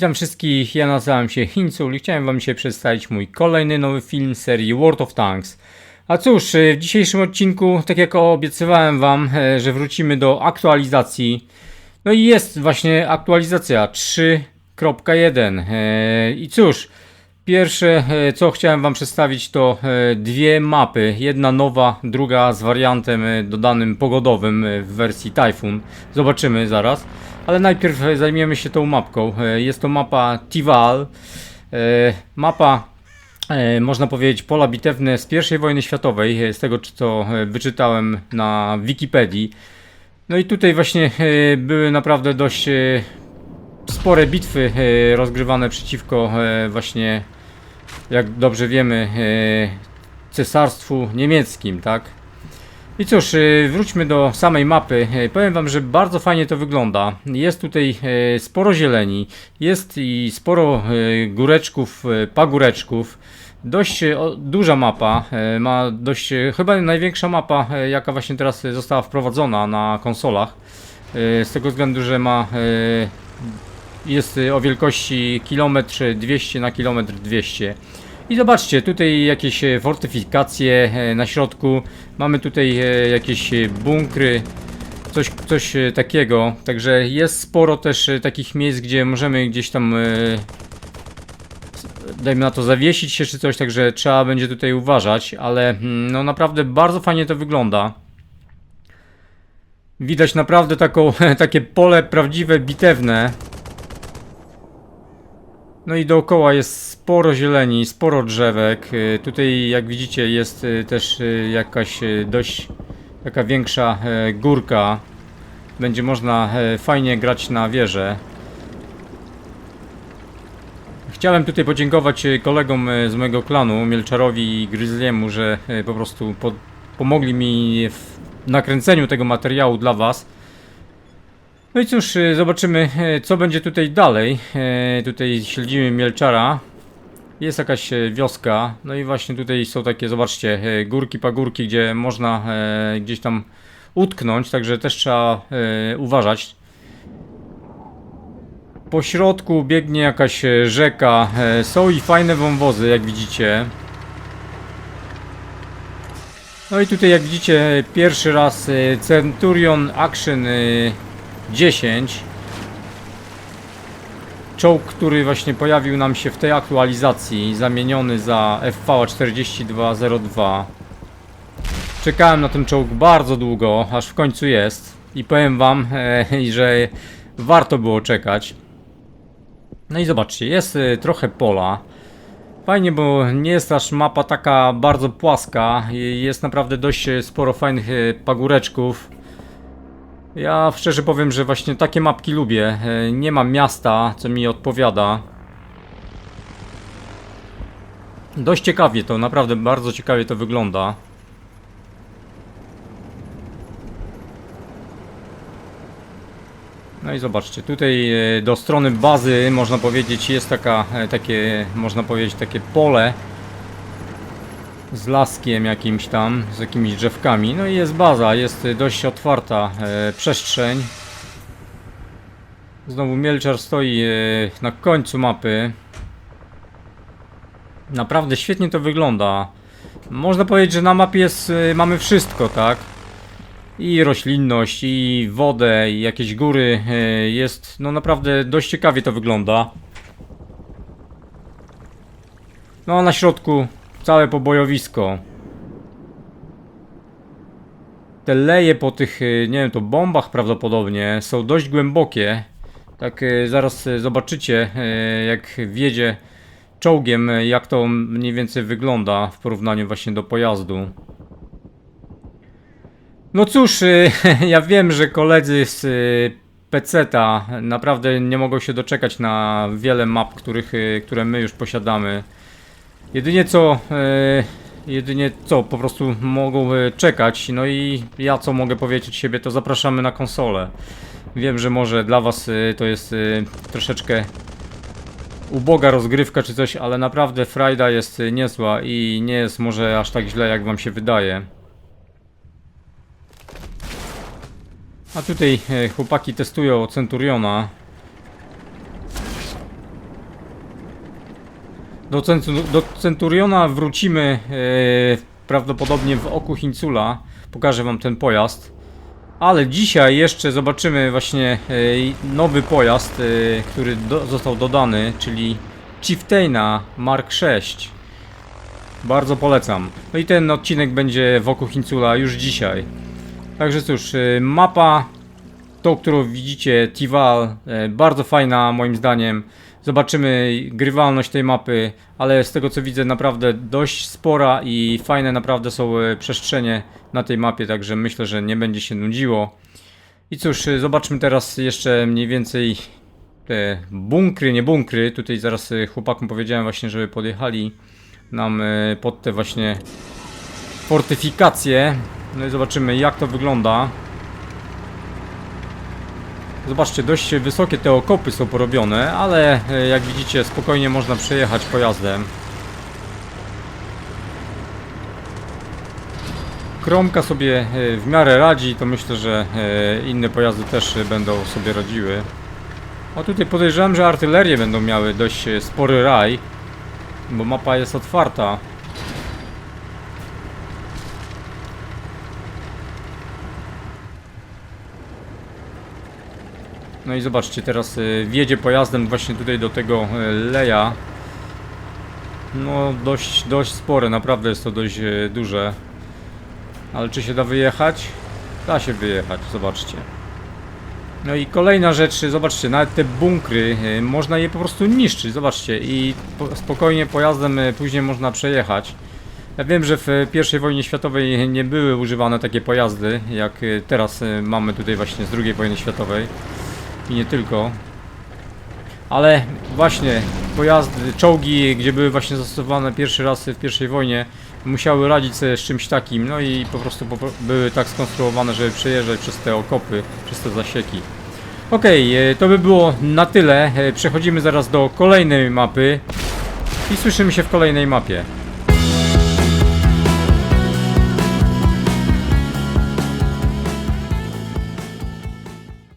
Witam wszystkich, ja nazywam się Hincul i chciałem wam dzisiaj przedstawić mój kolejny nowy film serii World of Tanks. A cóż, y, w dzisiejszym odcinku, tak jak obiecywałem wam, e, że wrócimy do aktualizacji. No i jest właśnie aktualizacja 3.1. E, I cóż, pierwsze co chciałem wam przedstawić to dwie mapy. Jedna nowa, druga z wariantem dodanym pogodowym w wersji Typhoon. Zobaczymy zaraz. Ale najpierw e, zajmiemy się tą mapką. E, Jest to mapa Tival. E, Mapa, można powiedzieć, pola bitewne z I wojny światowej, z tego co wyczytałem na Wikipedii. No i tutaj właśnie były naprawdę dość spore bitwy rozgrywane przeciwko właśnie, jak dobrze wiemy, cesarstwu niemieckim, tak? I cóż, y, wróćmy do samej mapy. Y, Powiem Wam, że bardzo fajnie to wygląda. Jest tutaj y, sporo zieleni, jest i sporo góreczków, pagóreczków. Dość duża mapa, ma dość, chyba największa mapa, jaka właśnie teraz została wprowadzona na konsolach. Z tego względu, że ma jest o wielkości kilometr 200 na kilometr 200. I zobaczcie, tutaj jakieś e, fortyfikacje e, na środku. Mamy tutaj e, jakieś bunkry, coś, coś takiego. Także jest sporo też takich miejsc, gdzie możemy gdzieś tam, dajmy na to, zawiesić się czy coś. Także trzeba będzie tutaj uważać, ale mm, no naprawdę bardzo fajnie to wygląda. Widać naprawdę taką, takie pole prawdziwe, bitewne. No i dookoła jest sporo zieleni, sporo drzewek. Y, Tutaj jak widzicie jest y, też y, jakaś dość taka większa e, górka. Będzie można e, fajnie grać na wieżę. Chciałem tutaj podziękować kolegom z mojego klanu, Mielczarowi i Gryzliemu, że e, po prostu po, pomogli mi w nakręceniu tego materiału dla Was. No i cóż, zobaczymy co będzie tutaj dalej. Tutaj śledzimy Mielczara. Jest jakaś e, wioska. No i właśnie tutaj są takie, zobaczcie, e, górki, pagórki, gdzie można e, gdzieś tam utknąć, także też trzeba uważać. Po środku biegnie jakaś rzeka. Są i fajne wąwozy, jak widzicie. No i tutaj jak widzicie pierwszy raz Centurion Action e, 10 Czołg, który właśnie pojawił nam się w tej aktualizacji Zamieniony za FV 4202 Czekałem na ten czołg bardzo długo, aż w końcu jest I powiem wam, e, że warto było czekać. No i zobaczcie, jest e, trochę pola. Fajnie, bo nie jest aż mapa taka bardzo płaska Jest naprawdę dość e, sporo fajnych e, pagóreczków ja szczerze powiem, że właśnie takie mapki lubię. E, Nie mam miasta, co mi odpowiada. Dość ciekawie to, naprawdę bardzo ciekawie to wygląda. No i zobaczcie, tutaj e, do strony bazy można powiedzieć jest taka, e, takie, można powiedzieć takie pole z laskiem jakimś tam, z jakimiś drzewkami. No i jest baza, jest y, dość otwarta e, przestrzeń. Znowu Mielczar stoi e, na końcu mapy. Naprawdę świetnie to wygląda. Można powiedzieć, że na mapie jest, e, mamy wszystko, tak? I roślinność, i wodę, i jakieś góry. E, jest, no naprawdę dość ciekawie to wygląda. No a na środku całe pobojowisko. Te leje po tych, y, nie wiem, to bombach prawdopodobnie są dość głębokie. Tak y, zaraz y, zobaczycie, jak wjedzie czołgiem, jak to mniej więcej wygląda w porównaniu właśnie do pojazdu. No cóż, ja wiem, że koledzy z PC-ta naprawdę nie mogą się doczekać na wiele map, których, które my już posiadamy. Jedynie co, e, jedynie co, po prostu mogą e, czekać. No i ja co mogę powiedzieć siebie, to zapraszamy na konsolę. Wiem, że może dla was e, to jest troszeczkę uboga rozgrywka czy coś, ale naprawdę frajda jest niezła i nie jest może aż tak źle jak wam się wydaje. A tutaj chłopaki testują Centuriona. Do, centu- do Centuriona wrócimy e, prawdopodobnie w oku Hincula. Pokażę wam ten pojazd. Ale dzisiaj jeszcze zobaczymy właśnie e, nowy pojazd, e, który do, został dodany, czyli Chieftaina Mark 6. Bardzo polecam. No i ten odcinek będzie wokół Hincula już dzisiaj. Także cóż, mapa, którą widzicie, Tival, y, bardzo fajna moim zdaniem. Zobaczymy grywalność tej mapy, ale z tego co widzę naprawdę dość spora i fajne naprawdę są y, przestrzenie na tej mapie, także myślę, że nie będzie się nudziło. I cóż, y, zobaczmy teraz jeszcze mniej więcej te bunkry, nie bunkry. Tutaj zaraz y, chłopakom powiedziałem właśnie, żeby podjechali nam pod te właśnie fortyfikacje. No i zobaczymy jak to wygląda. Zobaczcie, dość wysokie te okopy są porobione, ale e, jak widzicie spokojnie można przejechać pojazdem. Kromka sobie e, w miarę radzi, to myślę, że e, inne pojazdy też będą sobie radziły. O tutaj podejrzewam, że artylerie będą miały dość spory raj, bo mapa jest otwarta. No i zobaczcie, teraz y, wjedzie pojazdem właśnie tutaj do tego y, leja. No dość, dość spore, naprawdę jest to dość y, duże. Ale czy się da wyjechać? Da się wyjechać, zobaczcie. No i kolejna rzecz, zobaczcie, nawet te bunkry, można je po prostu niszczyć, zobaczcie. I po, spokojnie pojazdem później można przejechać. Ja wiem, że w I wojnie światowej nie były używane takie pojazdy, jak teraz mamy tutaj właśnie z II wojny światowej i nie tylko. Ale właśnie pojazdy, czołgi, gdzie były właśnie zastosowane pierwszy raz w pierwszej wojnie, musiały radzić sobie z czymś takim, no i po prostu były tak skonstruowane, żeby przejeżdżać przez te okopy, przez te zasieki. Okej, e, to by było na tyle. E, Przechodzimy zaraz do kolejnej mapy i słyszymy się w kolejnej mapie.